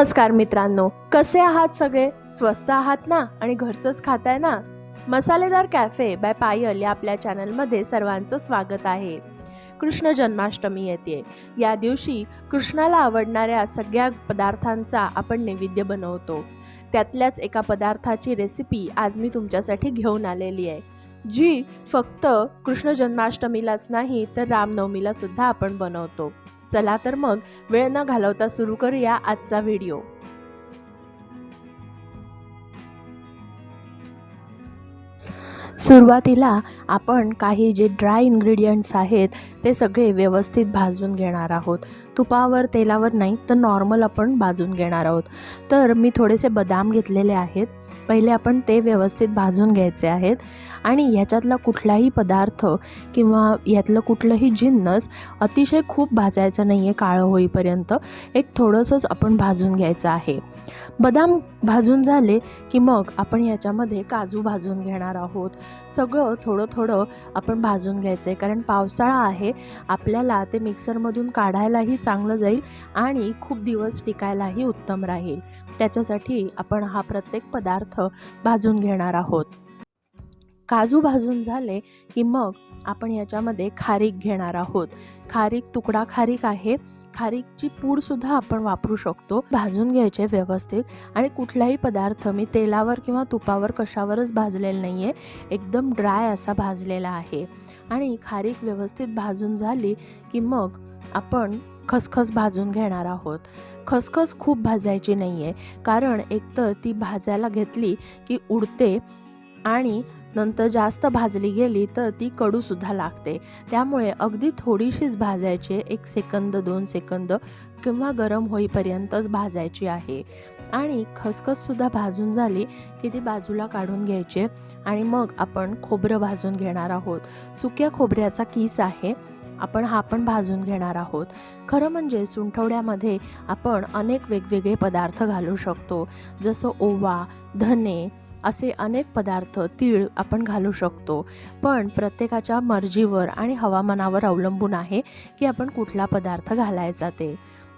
नमस्कार मित्रांनो. कसे आहात सगळे? स्वस्त आहात ना? आणि घरचंच खाताय ना? मसालेदार कॅफे बाय पायल या आपल्या चॅनलमध्ये सर्वांचं स्वागत आहे. कृष्ण जन्माष्टमी येते. या दिवशी कृष्णाला आवडणाऱ्या सगळ्या पदार्थांचा आपण नैवेद्य बनवतो. त्यातल्याच एका पदार्थाची रेसिपी आज मी तुमच्यासाठी घेऊन आलेली आहे. जी फक्त कृष्ण जन्माष्टमीलाच नाही तर रामनवमीला सुद्धा आपण बनवतो. चला तर मग वेळ न घालवता सुरू करूया आजचा व्हिडिओ. सुरुवातीला आपण काही जे ड्राय इन्ग्रेडियंट्स आहेत ते सगळे व्यवस्थित भाजून घेणार आहोत. तुपावर तेलावर नाही तर नॉर्मल आपण भाजून घेणार आहोत. तर मी थोडेसे बदाम घेतलेले आहेत. पहिले आपण ते व्यवस्थित भाजून घ्यायचे आहेत. आणि ह्याच्यातला कुठलाही पदार्थ किंवा यातलं कुठलंही जिन्नस अतिशय खूप भाजायचं नाही आहे काळं होईपर्यंत. एक थोडंसंच आपण भाजून घ्यायचं आहे. बदाम भाजून झाले की मग आपण याच्यामध्ये काजू भाजून घेणार आहोत. सगळं थोडं थोडं आपण भाजून घ्यायचं आहे कारण पावसाळा आहे आपल्याला ते मिक्सरमधून काढायलाही चांगलं जाईल आणि खूप दिवस टिकायलाही उत्तम राहील. त्याच्यासाठी आपण हा प्रत्येक पदार्थ भाजून घेणार आहोत. काजू भाजून झाले की मग आपण याच्यामध्ये खारीक घेणार आहोत. खारीक तुकडा खारीक आहे. खारीकची पूडसुद्धा आपण वापरू शकतो. भाजून घ्यायचे व्यवस्थित. आणि कुठलाही पदार्थ मी तेलावर किंवा तुपावर कशावरच भाजलेला नाही आहे एकदम ड्राय असा भाजलेला आहे. आणि खारीक व्यवस्थित भाजून झाली की मग आपण खसखस भाजून घेणार आहोत. खसखस खूप भाजायची नाही आहे कारण एकतर ती भाजायला घेतली की उडते आणि नंतर जास्त भाजली गेली तर ती कडूसुद्धा लागते. त्यामुळे अगदी थोडीशीच भाजायची एक सेकंद दोन सेकंद किंवा गरम होईपर्यंतच भाजायची आहे. आणि खसखससुद्धा भाजून झाली की ती बाजूला काढून घ्यायची आणि मग आपण खोबरं भाजून घेणार आहोत. सुक्या खोबऱ्याचा किस आहे आपण हा पण भाजून घेणार आहोत. खरं म्हणजे सुंठवड्यामध्ये आपण अनेक वेगवेगळे पदार्थ घालू शकतो. जसं ओवा धने असे अनेक पदार्थ तीळ आपण घालू शकतो. पण प्रत्येकाच्या मर्जीवर आणि हवामानावर अवलंबून आहे की आपण कुठला पदार्थ घालायचा ते.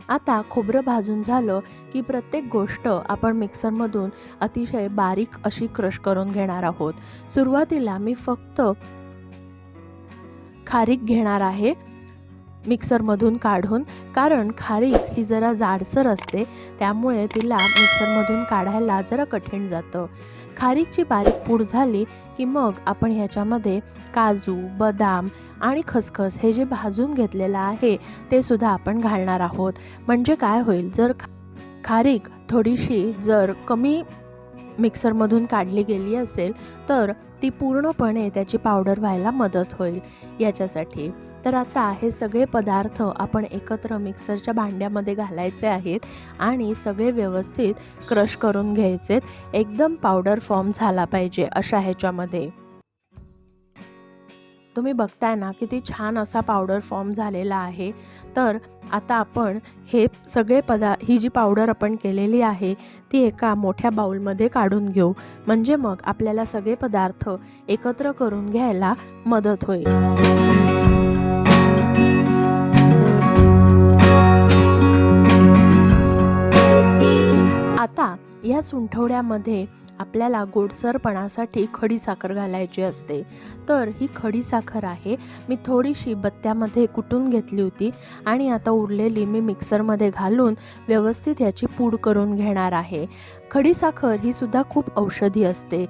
आता खोबरं भाजून झालं की प्रत्येक गोष्ट आपण मिक्सरमधून अतिशय बारीक अशी क्रश करून घेणार आहोत. सुरुवातीला मी फक्त खारीक घेणार आहे मिक्सरमधून काढून कारण खारीक ही जरा जाडसर असते त्यामुळे तिला मिक्सरमधून काढायला जरा कठीण जातं. खारीकची बारीक पूड झाली की मग आपण ह्याच्यामध्ये काजू बदाम आणि खसखस हे जे भाजून घेतलेलं आहे ते सुद्धा आपण घालणार आहोत. म्हणजे काय होईल? जर खारीक थोडीशी जर कमी मिक्सरमधून काढली गेली असेल तर ती पूर्णपणे त्याची पावडर व्हायला मदत होईल याच्यासाठी. तर आता हे सगळे पदार्थ आपण एकत्र मिक्सरच्या भांड्यामध्ये घालायचे आहेत आणि सगळे व्यवस्थित क्रश करून घ्यायचेत. एकदम पावडर फॉर्म झाला पाहिजे अशा ह्याच्यामध्ये. तुम्ही बघताय ना किती छान असा पावडर फॉर्म झालेला आहे. तर आता आपण हे सगळे पदा ही जी पावडर आपण केलेली आहे ती एका मोठ्या बाऊलमध्ये काढून घेऊ. म्हणजे मग आपल्याला सगळे पदार्थ एकत्र करून घ्यायला मदत होईल. या सुंठवड्यामध्ये आपल्याला गोडसरपणासाठी खडीसाखर घालायची असते. तर ही खडीसाखर आहे मी थोडीशी बत्त्यामध्ये कुटून घेतली होती आणि आता उरलेली मी मिक्सरमध्ये घालून व्यवस्थित याची पूड करून घेणार आहे. खडीसाखर ही सुद्धा खूप औषधी असते.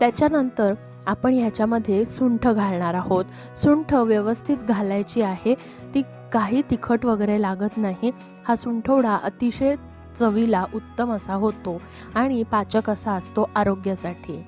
त्याच्यानंतर आपण ह्याच्यामध्ये सुंठ घालणार आहोत. सुंठ व्यवस्थित घालायची आहे. ती काही तिखट वगैरे लागत नाही. हा सुंठवडा अतिशय चवीला उत्तम असा होतो आणि पाचक असा असतो आरोग्यासाठी.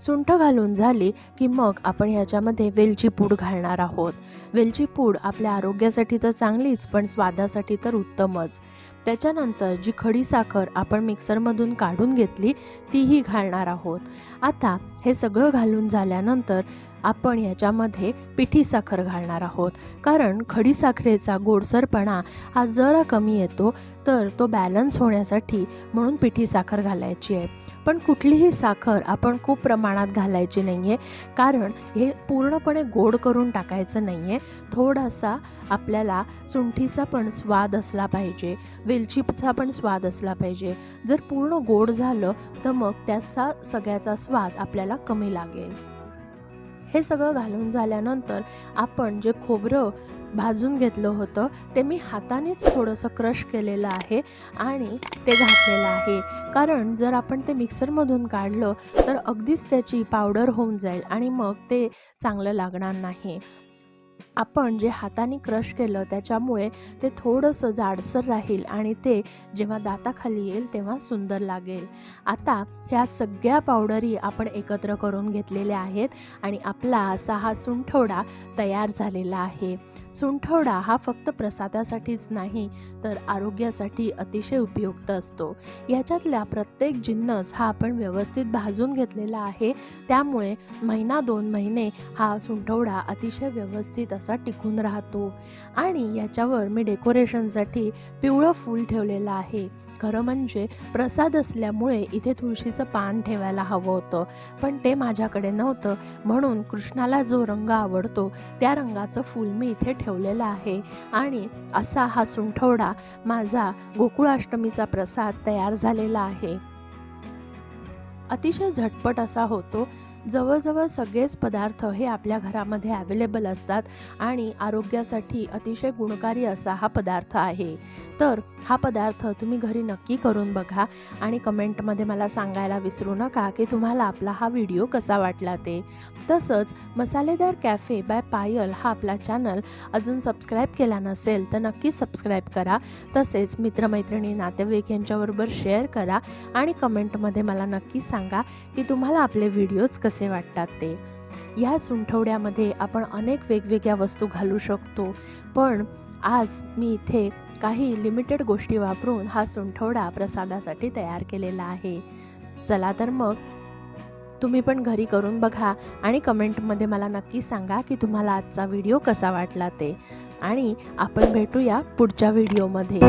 सुंठ घालून झाली की मग आपण ह्याच्यामध्ये वेलची पूड घालणार आहोत. वेलची पूड आपल्या आरोग्यासाठी तर चांगलीच पण स्वादासाठी तर उत्तमच. त्याच्यानंतर जी खडी साखर आपण मिक्सरमधून काढून घेतली तीही घालणार आहोत. आता हे सगळं घालून झाल्यानंतर आपण याच्यामध्ये पिठी साखर घालणार आहोत. कारण खडीसाखरेचा गोडसरपणा हा जरा कमी येतो तर तो बॅलन्स होण्यासाठी म्हणून पिठी साखर घालायची आहे. पण कुठलीही साखर आपण खूप प्रमाणात घालायची नाही आहे कारण हे पूर्णपणे गोड करून टाकायचं नाही आहे थोडासा आपल्याला सुंठीचा पण स्वाद असला पाहिजे वेलचीचा पण स्वाद असला पाहिजे. जर पूर्ण गोड झालं तर मग त्याचा सगळ्याचा स्वाद आपल्याला कमी लागेल. हे सगळं घालून झाल्यानंतर आपण जे खोबरं भाजून घेतलं होतं ते मी हातानेच थोडंसं क्रश केलेलं आहे आणि ते घातलेलं आहे. कारण जर आपण ते मिक्सरमधून काढलं तर अगदीच त्याची पावडर होऊन जाईल आणि मग ते चांगलं लागणार नाही. आपण जे हाताने क्रश केलं त्याच्यामुळे ते थोडंसं जाडसर राहील आणि ते जेव्हा दाताखाली येईल तेव्हा सुंदर लागेल. आता ह्या सगळ्या पावडरी आपण एकत्र करून घेतलेल्या आहेत आणि आपला असा हा सुंठवडा तयार झालेला आहे. सुंठवडा हा फक्त प्रसादासाठीच नाही तर आरोग्यासाठी अतिशय उपयुक्त असतो. याच्यातल्या प्रत्येक जिन्नस हा आपण व्यवस्थित भाजून घेतलेला आहे त्यामुळे महिना दोन महिने हा सुंठवडा अतिशय व्यवस्थित असा टिकून राहतो. आणि याच्यावर मी डेकोरेशनसाठी पिवळं फूल ठेवलेलं आहे. खरं म्हणजे प्रसाद असल्यामुळे इथे तुळशीचं पान ठेवायला हवं होतं. पण ते माझ्याकडे नव्हतं. म्हणून कृष्णाला जो रंग आवडतो त्या रंगाचं फूल मी इथे ठेवलेलं आहे. आणि असा हा सुंठवडा माझा गोकुळाष्टमीचा प्रसाद तयार झालेला आहे. अतिशय झटपट असा होतो. जवळजवळ सगळेच पदार्थ हे आपल्या घरामध्ये अवेलेबल असतात आणि आरोग्यासाठी अतिशय गुणकारी असा हा पदार्थ आहे. तर हा पदार्थ तुम्ही घरी नक्की करून बघा आणि कमेंटमध्ये मला सांगायला विसरू नका की तुम्हाला आपला हा व्हिडिओ कसा वाटला ते. तसंच मसालेदार कॅफे बाय पायल हा आपला चॅनल अजून सबस्क्राईब केला नसेल तर नक्की सबस्क्राईब करा. तसेच मित्रमैत्रिणी नातेवाईक यांच्याबरोबर शेअर करा आणि कमेंटमध्ये मला नक्की सांगा की तुम्हाला आपले व्हिडिओज कसे वाटतात ते? या सुंठवड्यामध्ये आपण अनेक वेगवेगळ्या वस्तू घालू शकतो. पण आज मी इथे काही लिमिटेड गोष्टी वापरून हा सुंठवडा प्रसादासाठी तयार केलेला आहे. चला तर मग तुम्ही पण घरी करून बघा आणि कमेंटमध्ये मला नक्की सांगा की तुम्हाला आजचा व्हिडिओ कसा वाटला ते. आणि आपण भेटूया पुढच्या व्हिडिओमध्ये